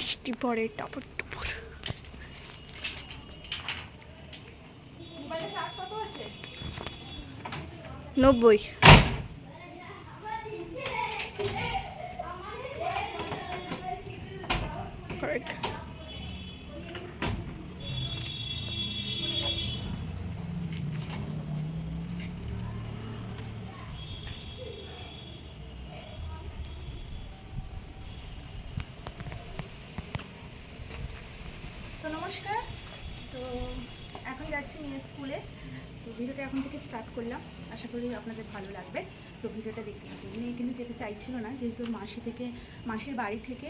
বৃষ্টি পড়ে টপর টপর নব্বই। Correct. তো নমস্কার। তো এখন যাচ্ছি মেয়ের স্কুলে। তো ভিডিওটা এখন থেকে স্টার্ট করলাম। আশা করি আপনাদের ভালো লাগবে। তো ভিডিওটা দেখতে থাকুন। মেয়ে কিন্তু যেতে চাইছিল না, যেহেতু মাসি থেকে, মাসির বাড়ি থেকে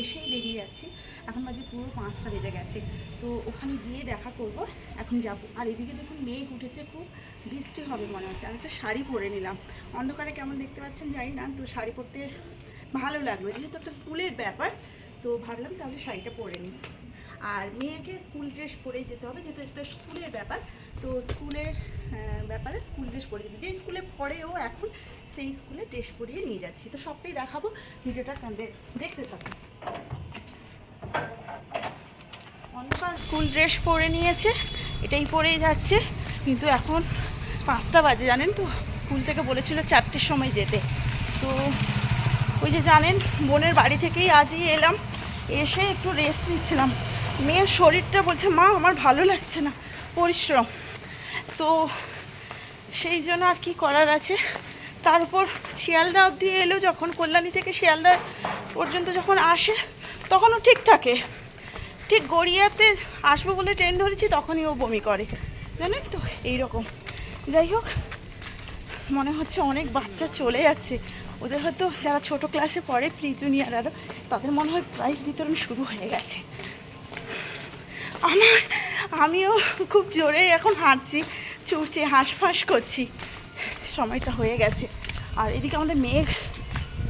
এসেই বেরিয়ে যাচ্ছি। এখন বাজে পুরো পাঁচটা বেজে গেছে। তো ওখানে গিয়ে দেখা করব। এখন যাব। আর এদিকে দেখুন মেঘ উঠেছে খুব। বৃষ্টি হবে মনে হচ্ছে। আর একটা শাড়ি পরে নিলাম। অন্ধকারে কেমন দেখতে পাচ্ছেন জানি না, তো শাড়ি পরতে ভালো লাগবে যেহেতু একটা স্কুলের ব্যাপার, তো ভাবলাম তাহলে শাড়িটা পরে নিই। আর মেয়েকে স্কুল ড্রেস পরেই যেতে হবে, যেহেতু একটা স্কুলের ব্যাপার, তো স্কুলের ব্যাপারে স্কুল ড্রেস পরে যেতে যে স্কুলে পড়েও এখন, সেই স্কুলে ড্রেস পরিয়ে নিয়ে যাচ্ছি। তো সবটাই দেখাবো, ভিডিওটা দেখতে থাকুন অনেকবার স্কুল ড্রেস পরে নিয়েছে, এটাই পরেই যাচ্ছে, কিন্তু এখন পাঁচটা বাজে, জানেন তো? স্কুল থেকে বলেছিল চারটের সময় যেতে। তো ওই যে জানেন, বোনের বাড়ি থেকেই আজই এলাম, এসে একটু রেস্ট নিচ্ছিলাম। মেয়ের শরীরটা বলছে, মা, আমার ভালো লাগছে না, পরিশ্রম। তো সেই জন্য আর কি করার আছে? তারপর শিয়ালদা অবধি এলো যখন, কল্যাণী থেকে শিয়ালদা পর্যন্ত যখন আসে, তখনও ঠিক থাকে। ঠিক গড়িয়াতে আসব বলে ট্রেন ধরেছি, তখনই ও বমি করে। জানেন তো, এইরকম। যাই হোক, মনে হচ্ছে অনেক বাচ্চা চলে যাচ্ছে। ওদের হয়তো যারা ছোট ক্লাসে পড়ে প্রি জুনিয়র আরও তাদের মনে হয় প্রাইজ বিতরণ শুরু হয়ে গেছে। আমার, আমিও খুব জোরে এখন হাঁটছি, ছুটছি, হাঁসফাঁস করছি। সময়টা হয়ে গেছে। আর এদিকে আমাদের মেঘ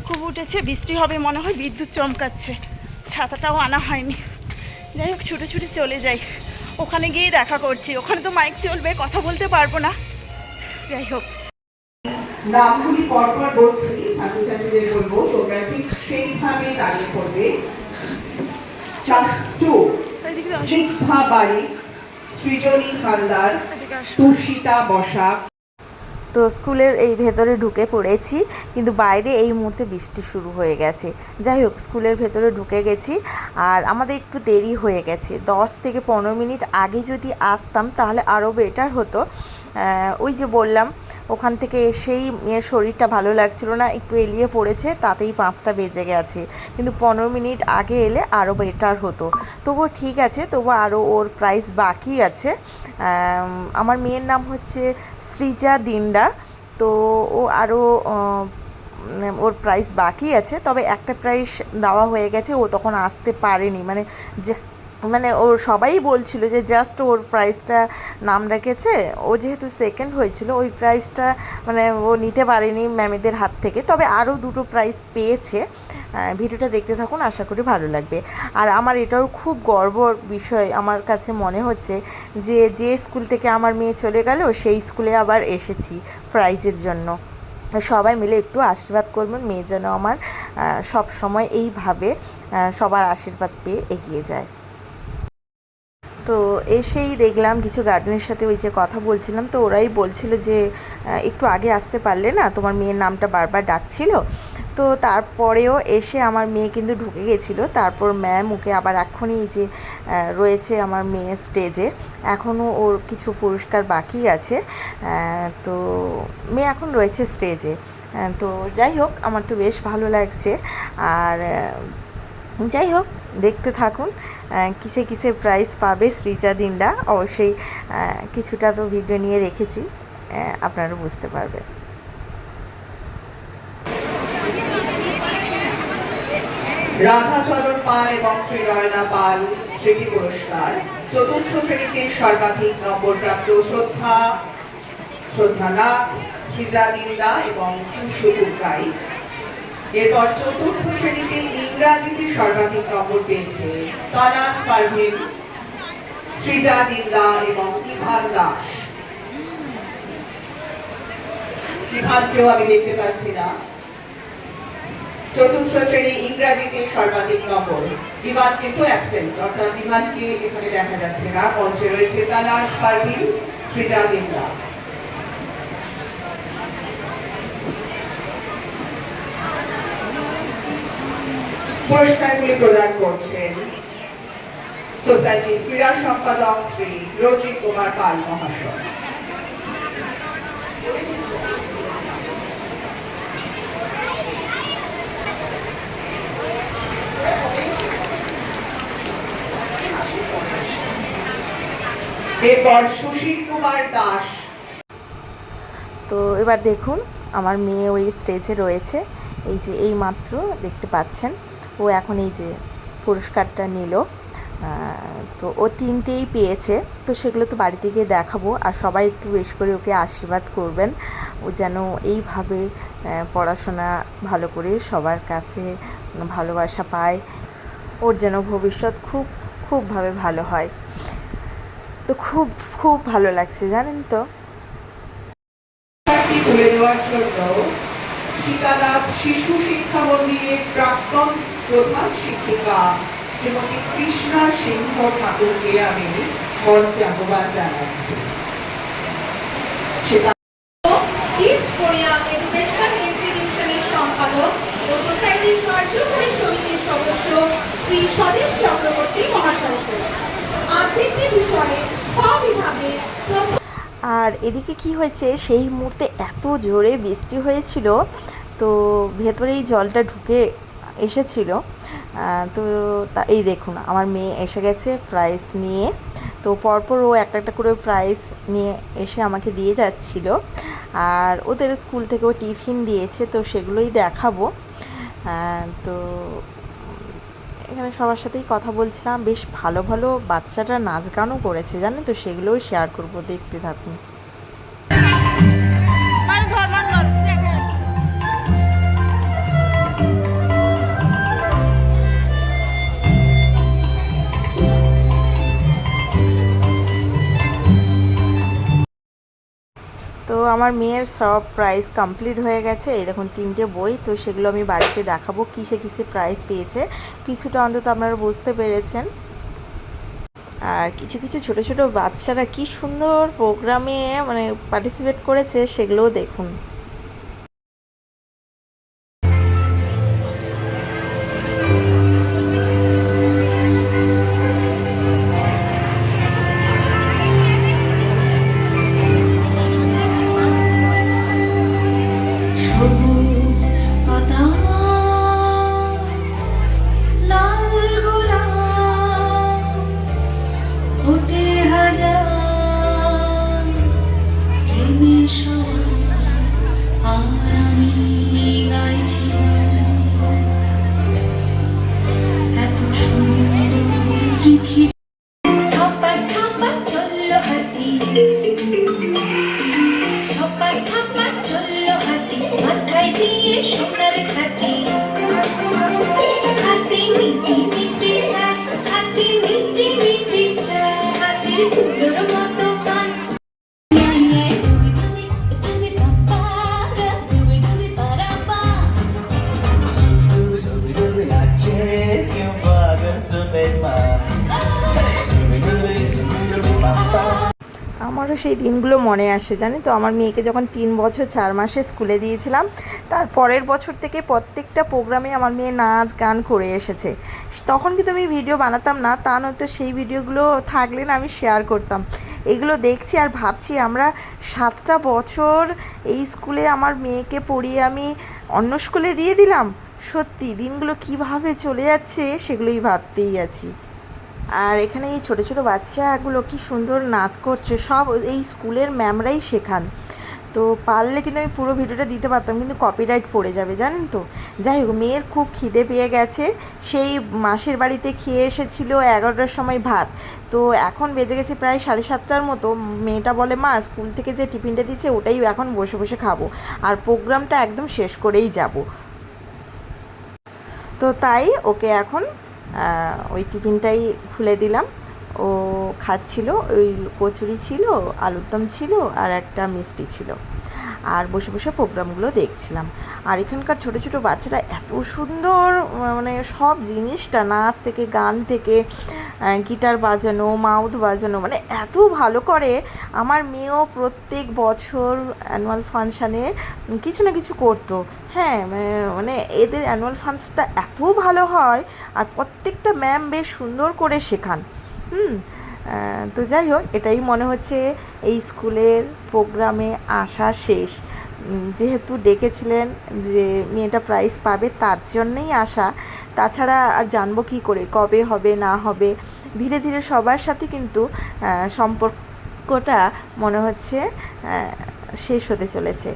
খুব উঠেছে, বৃষ্টি হবে মনে হয়, বিদ্যুৎ চমকাচ্ছে। ছাতাটাও আনা হয়নি। যাই হোক, ছুটে ছুটে চলে যাই। ওখানে গিয়ে দেখা করছি। ওখানে তো মাইক চলবে, কথা বলতে পারব না। যাই হোক। পরপর বলছি, ছাত্রছাত্রীদের বলব, তোমরা ঠিক সেইভাবে দাঁড়িয়ে টু আসো, বাড়ি সৃজনী হালদার তুষিতা বসাক। তো স্কুলের এই ভেতরে ঢুকে পড়েছি কিন্তু বাইরে এই মুহূর্তে বৃষ্টি শুরু হয়ে গেছে। যাই হোক স্কুলের ভেতরে ঢুকে গেছি আর আমাদের একটু দেরি হয়ে গেছে। দশ থেকে পনেরো মিনিট আগে যদি আসতাম তাহলে আরও বেটার হতো। ওই যে বললাম, ওখান থেকে এসেই মেয়ের শরীরটা ভালো লাগছিল না, একটু এলিয়ে পড়েছে, তাতেই পাঁচটা বেজে গেছে। কিন্তু পনেরো মিনিট আগে এলে আরও বেটার হতো। তবুও ঠিক আছে তবু আরও ওর প্রাইস বাকি আছে। আমার মেয়ের নাম হচ্ছে সৃজা দিন্ডা। তো ও আরও ওর প্রাইস বাকি আছে, তবে একটা প্রাইস দেওয়া হয়ে গেছে, ও তখন আসতে পারেনি। মানে যে মানে ওর সবাই বলছিল যে জাস্ট ওর প্রাইসটা নাম রেখেছে। ও যেহেতু সেকেন্ড হয়েছিল, ওই প্রাইসটা মানে ও নিতে পারেনি ম্যামেদের হাত থেকে। তবে আরও দুটো প্রাইজ পেয়েছে। ভিডিওটা দেখতে থাকুন, আশা করি ভালো লাগবে। আর আমার এটাও খুব গর্বর বিষয়, আমার কাছে মনে হচ্ছে যে যে স্কুল থেকে আমার মেয়ে চলে গেল, সেই স্কুলে আবার এসেছি প্রাইজের জন্য। সবাই মিলে একটু আশীর্বাদ করবেন, মেয়ে যেন আমার সব সময় এইভাবে সবার আশীর্বাদ পেয়ে এগিয়ে যায়। তো এসেই দেখলাম কিছু গার্ডেনের সাথে ওই যে কথা বলছিলাম, তো ওরাই বলছিল যে একটু আগে আসতে পারলে না, তোমার মেয়ের নামটা বারবার ডাকছিল। তো তারপরেও এসে আমার মেয়ে কিন্তু ঢুকে গেছিল। তারপর ম্যাম ওকে আবার এখনই যে রয়েছে আমার মেয়ে স্টেজে এখনও ওর কিছু পুরস্কার বাকি আছে। তো মেয়ে এখন রয়েছে স্টেজে তো যাই হোক, আমার তো বেশ ভালো লাগছে। আর যাই হোক, দেখতে থাকুন। কিসে কিসে প্রাইজ পাবে শ্রীজা দিনটা অবশ্যই কিছুটা তো ভিডিও নিয়ে রেখেছি আহ, আপনারা বুঝতে পারবেন। রাধাচরণ পাল এবং শ্রীরয়না পাল স্মৃতি পুরস্কার। চতুর্থ শ্রেণীতে সর্বাধিক নম্বর প্রাপ্ত শ্রদ্ধা শ্রদ্ধা নাথ সৃজা দিন্দা এবং কুশু কুকাই এরপর চতুর্থ শ্রেণীতে ইংরাজিতে সর্বাধিক নম্বর পেয়েছে তানাস পারভিন সৃজা দিন্দা এবং ইভান দাস। ইভানকেও আমি দেখতে পাচ্ছি না। চতুর্থ শ্রেণি ইংরাজিতে সর্বাধিক নম্বর। বিমান কিন্তু অ্যাবসেন্ট অর্থাৎ বিমানকে এখানে দেখা যাচ্ছে না। মঞ্চে রয়েছে তানাজ পারভিন সৃজা দিন্দা। পুরস্কারগুলি প্রদান করছেন সোসাইটির ক্রীড়া সম্পাদক শ্রী রঞ্জিত কুমার পাল মহাশয়। তো এবার দেখুন, আমার মেয়ে ওই স্টেজে রয়েছে। এই যে এই মাত্র দেখতে পাচ্ছেন। ও এখন এই যে পুরস্কারটা নিল তো ও তিনটেই পেয়েছে, তো সেগুলো তো বাড়িতে গিয়ে দেখাবো আর সবাই একটু বেশ করে ওকে আশীর্বাদ করবেন। ও যেন এইভাবে পড়াশোনা ভালো করে সবার কাছে ভালোবাসা পায়, ওর যেন ভবিষ্যৎ খুব, খুবভাবে ভালো হয়। তো খুব খুব ভালো লাগছে, জানেন তো? শিশু শিক্ষা মন্দিরের প্রাক্তন প্রধান শিক্ষিকা শ্রীমতী কৃষ্ণা সিংহ ঠাকুরকে আমি মঞ্চে আহ্বান জানাচ্ছি। সেটা ইস্ট কোরিয়া এডুকেশনাল ইনস্টিটিউশনের সম্পাদক ও সোসাইটির কার্যকরী সমিতির সদস্য শ্রী স্বদেশ চক্রবর্তী মহাশয়কে। আবৃত্তি বিষয়ে খ বিভাগে আর এদিকে কি হয়েছে সেই মুহূর্তে এত জোরে বৃষ্টি হয়েছিল তো ভেতরেই জলটা ঢুকে এসেছিল। তো তা, এই দেখুন, আমার মেয়ে এসে গেছে প্রাইজ নিয়ে। তো পরপর ও একটা একটা করে প্রাইজ নিয়ে এসে আমাকে দিয়ে যাচ্ছিল। আর ওদের স্কুল থেকে ও টিফিন দিয়েছে, তো সেগুলোই দেখাবো। তো এখানে সবার সাথেই কথা বলছিলাম। বেশ ভালো ভালো বাচ্চারা নাচ গানও করেছে, জানেন তো? সেগুলোও শেয়ার করব, দেখতে থাকুন। আমার মেয়ের সব প্রাইজ কমপ্লিট হয়ে গেছে। এই দেখুন, তিনটে বই, তো সেগুলো আমি বাড়িতে দেখাবো কিসে কিসে প্রাইজ পেয়েছে। কিছুটা অন্তত আপনারা বুঝতে পেরেছেন। আর কিছু কিছু ছোট ছোট বাচ্চারা কি সুন্দর প্রোগ্রামে মানে পার্টিসিপেট করেছে, সেগুলোও দেখুন। মনে আসে, জানি তো? আমার মেয়েকে যখন তিন বছর চার মাসে স্কুলে দিয়েছিলাম, তার পরের বছর থেকে প্রত্যেকটা প্রোগ্রামে আমার মেয়ে নাচ, গান করে এসেছে। তখন কিন্তু আমি ভিডিও বানাতাম না, তা নয়তো সেই ভিডিওগুলো থাকলে না আমি শেয়ার করতাম। এগুলো দেখছি আর ভাবছি আমরা সাতটা বছর এই স্কুলে আমার মেয়েকে পড়িয়ে আমি অন্য স্কুলে দিয়ে দিলাম। সত্যি, দিনগুলো কীভাবে চলে যাচ্ছে সেগুলোই ভাবতেই আছি। আর এখানে এই ছোটো ছোটো বাচ্চাগুলো কি সুন্দর নাচ করছে। সব এই স্কুলের ম্যামরাই শেখান। তো পারলে কিন্তু আমি পুরো ভিডিওটা দিতে পারতাম, কিন্তু কপিরাইট পড়ে যাবে, জানেন তো? যাই হোক, মেয়ের খুব খিদে পেয়ে গেছে। সেই মাসের বাড়িতে খেয়ে এসেছিল এগারোটার সময় ভাত। তো এখন বেজে গেছে প্রায় সাড়ে সাতটার মতো। মেয়েটা বলে, মা, স্কুল থেকে যে টিফিনটা দিচ্ছে, ওটাই এখন বসে বসে খাব। আর প্রোগ্রামটা একদম শেষ করেই যাব। তো তাই ওকে এখন ওই টিফিনটাই খুলে দিলাম। ও খাচ্ছিল, ওই কচুরি ছিল, আলুর দম ছিল আর একটা মিষ্টি ছিল। আর বসে বসে প্রোগ্রামগুলো দেখছিলাম। আর এখানকার ছোট ছোট বাচ্চারা এত সুন্দর মানে সব জিনিসটা, নাচ থেকে, গান থেকে গিটার বাজানো, মাউথ বাজানো মানে এত ভালো করে আমার মেয়েও প্রত্যেক বছর অ্যানুয়াল ফাংশানে কিছু না কিছু করতো। হ্যাঁ মানে- এদের অ্যানুয়াল ফাংশনটা এত ভালো হয় আর প্রত্যেকটা ম্যাম বেশ সুন্দর করে শেখান। হুম তো যাই হোক, এটাই মনে হচ্ছে এই স্কুলের প্রোগ্রামে আসা শেষ। যেহেতু ডেকেছিলেন যে মেয়েটা প্রাইজ পাবে, তার জন্যই আসা। তাছাড়া আর জানব কী করে, কবে হবে, না হবে? ধীরে ধীরে সবার সাথে কিন্তু সম্পর্কটা মনে হচ্ছে শেষ হতে চলেছে।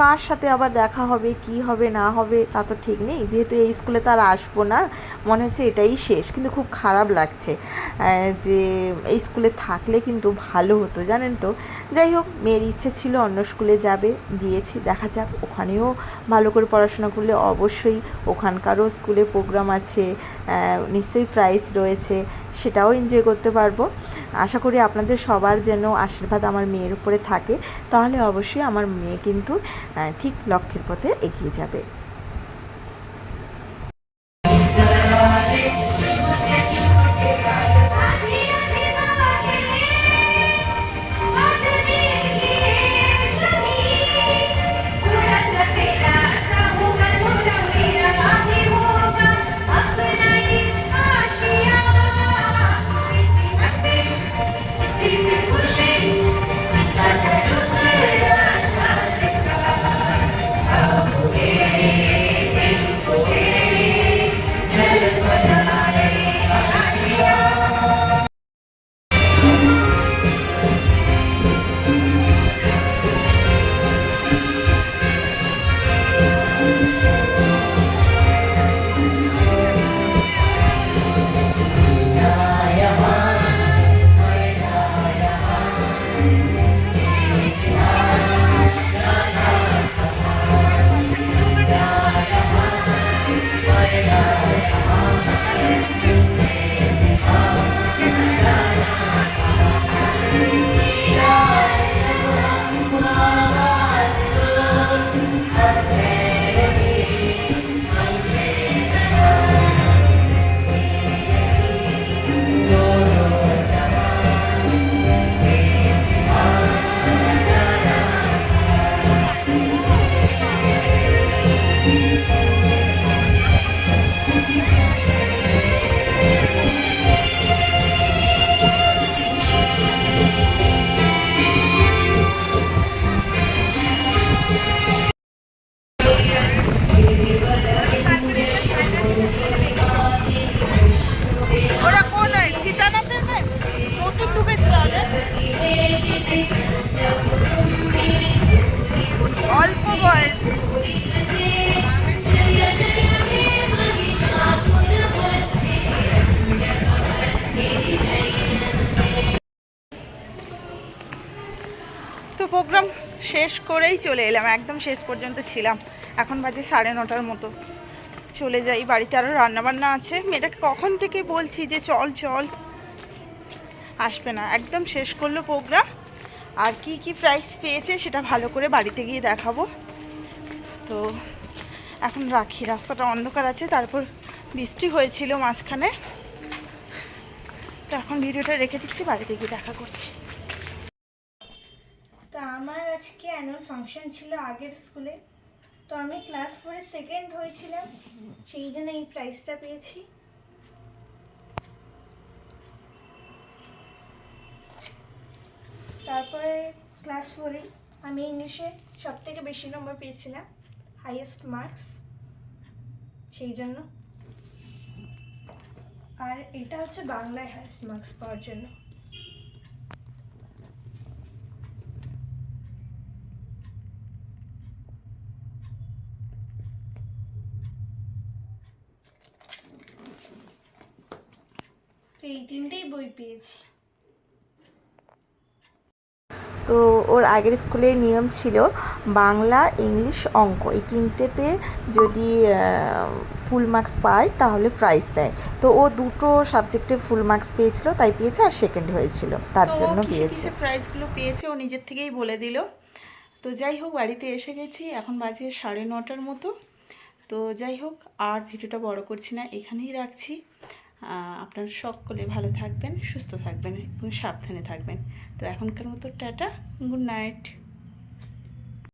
কার সাথে আবার দেখা হবে, কি হবে, না হবে, তা তো ঠিক নেই। যেহেতু এই স্কুলে তো আর আসব না, মনে হচ্ছে এটাই শেষ। কিন্তু খুব খারাপ লাগছে যে এই স্কুলে থাকলে কিন্তু ভালো হতো, জানেন তো? যাই হোক, মেয়ের ইচ্ছে ছিল অন্য স্কুলে যাবে, গিয়েছি, দেখা যাক, ওখানেও ভালো করে পড়াশোনা করলে অবশ্যই ওখানকারও স্কুলে প্রোগ্রাম আছে নিশ্চয়ই প্রাইজ রয়েছে। সেটাও এনজয় করতে পারব। আশা করি আপনাদের সবার যেন আশীর্বাদ আমার মেয়ের উপরে থাকে, তাহলে অবশ্যই আমার মেয়ে কিন্তু ঠিক লক্ষ্যের পথে এগিয়ে যাবে। প্রোগ্রাম শেষ করেই চলে এলাম, একদম শেষ পর্যন্ত ছিলাম। এখন বাজে সাড়ে নটার মতো। চলে যাই, বাড়িতে আরও রান্নাবান্না আছে। মেয়েটাকে কখন থেকে বলছি যে চল চল। আসবে না, একদম শেষ করল প্রোগ্রাম আর কি কি প্রাইস পেয়েছে সেটা ভালো করে বাড়িতে গিয়ে দেখাবো। তো এখন রাখি, রাস্তাটা অন্ধকার আছে, তারপর বৃষ্টি হয়েছিল মাঝখানে। তো এখন ভিডিওটা রেখে দিচ্ছি, বাড়িতে গিয়ে দেখা করছি। তো আমার আজকে অ্যানুয়াল ফাংশন ছিল আগের স্কুলে তো আমি ক্লাস ফোরে সেকেন্ড হয়েছিলাম, সেই জন্য এই প্রাইজটা পেয়েছি। তারপরে ক্লাস ফোরে আমি ইংলিশে সব থেকে বেশি নম্বর পেয়েছিলাম হাইয়েস্ট মার্কস সেই জন্য। আর এটা হচ্ছে বাংলায় হাইয়েস্ট মার্কস পাওয়ার জন্য। তিনটেই বই পেয়েছি। তো ওর আগের স্কুলের নিয়ম ছিল বাংলা ইংলিশ অঙ্ক। এই তিনটেতে যদি ফুল মার্কস পায় তাহলে প্রাইজ দেয়। তো ও দুটো সাবজেক্টে ফুল মার্কস পেয়েছিল তাই পেয়েছে আর সেকেন্ড হয়েছিল। তার জন্য পেয়েছে। প্রাইজগুলো পেয়েছে ও নিজের থেকেই বলে দিল। তো যাই হোক বাড়িতে এসে গেছি এখন বাজে সাড়ে নটার মতো। তো যাই হোক আর ভিডিওটা বড় করছি না এখানেই রাখছি। আপনারা সকলে ভালো থাকবেন, সুস্থ থাকবেন এবং সাবধানে থাকবেন। তো এখনকার মতো টাটা, গুড নাইট।